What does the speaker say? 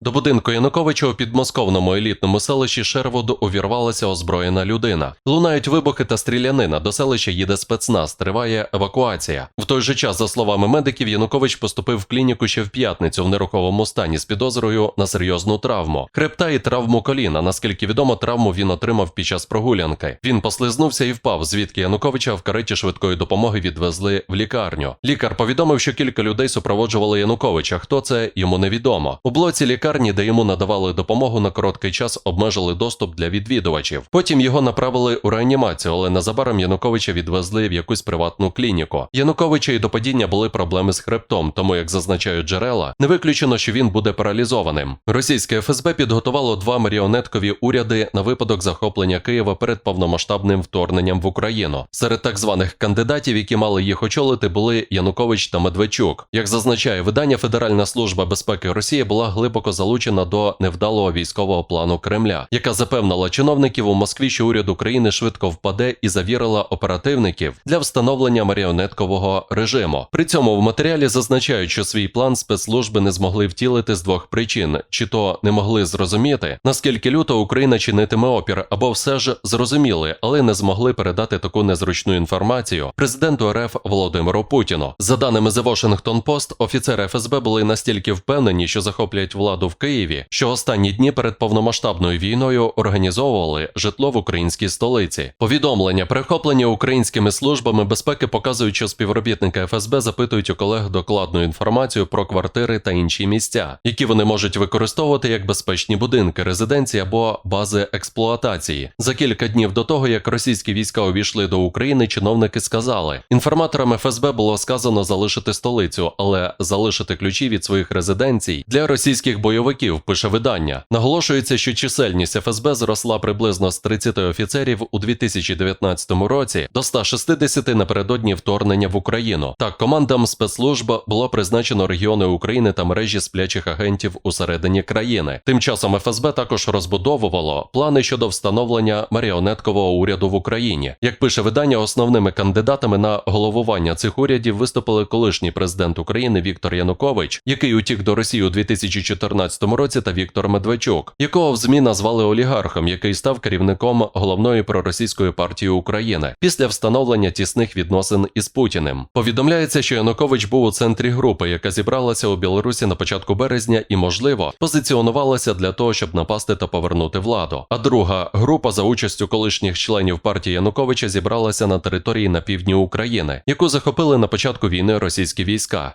До будинку Януковича у підмосковному елітному селищі Шервуд увірвалася озброєна людина. Лунають вибухи та стрілянина. До селища їде спецназ, триває евакуація. В той же час, за словами медиків, Янукович поступив в клініку ще в п'ятницю в неруховому стані з підозрою на серйозну травму. Хребта і травму коліна. Наскільки відомо, травму він отримав під час прогулянки. Він послизнувся і впав, звідки Януковича в кареті швидкої допомоги відвезли в лікарню. Лікар повідомив, що кілька людей супроводжували Януковича. Хто це йому невідомо. У блоці лікарні, де йому надавали допомогу на короткий час, обмежили доступ для відвідувачів. Потім його направили у реанімацію, але незабаром Януковича відвезли в якусь приватну клініку. Януковича і до падіння були проблеми з хребтом, тому як зазначають джерела, не виключено, що він буде паралізованим. Російське ФСБ підготувало два маріонеткові уряди на випадок захоплення Києва перед повномасштабним вторгненням в Україну. Серед так званих кандидатів, які мали їх очолити, були Янукович та Медведчук. Як зазначає видання, Федеральна служба безпеки Росії була глибоко залучена до невдалого військового плану Кремля, яка запевнила чиновників у Москві, що уряд України швидко впаде і завірила оперативників для встановлення маріонеткового режиму. При цьому в матеріалі зазначають, що свій план спецслужби не змогли втілити з двох причин: чи то не могли зрозуміти, наскільки люто Україна чинитиме опір, або все ж зрозуміли, але не змогли передати таку незручну інформацію президенту РФ Володимиру Путіну. За даними The Washington Post, офіцери ФСБ були настільки впевнені, що захоплять владу в Києві, що останні дні перед повномасштабною війною організовували житло в українській столиці. Повідомлення, перехоплені українськими службами безпеки, показують, що співробітники ФСБ запитують у колег докладну інформацію про квартири та інші місця, які вони можуть використовувати як безпечні будинки, резиденції або бази експлуатації. За кілька днів до того, як російські війська увійшли до України, чиновники сказали, інформаторам ФСБ було сказано залишити столицю, але залишити ключі від своїх резиденцій для російських бойовиків. Пише видання. Наголошується, що чисельність ФСБ зросла приблизно з 30 офіцерів у 2019 році до 160 напередодні вторгнення в Україну. Так, командам спецслужб було призначено регіони України та мережі сплячих агентів усередині країни. Тим часом ФСБ також розбудовувало плани щодо встановлення маріонеткового уряду в Україні. Як пише видання, основними кандидатами на головування цих урядів виступили колишній президент України Віктор Янукович, який утік до Росії у 2014 році, та Віктор Медведчук, якого в ЗМІ назвали олігархом, який став керівником головної проросійської партії України після встановлення тісних відносин із Путіним. Повідомляється, що Янукович був у центрі групи, яка зібралася у Білорусі на початку березня і, можливо, позиціонувалася для того, щоб напасти та повернути владу. А друга група за участю колишніх членів партії Януковича зібралася на території на півдні України, яку захопили на початку війни російські війська.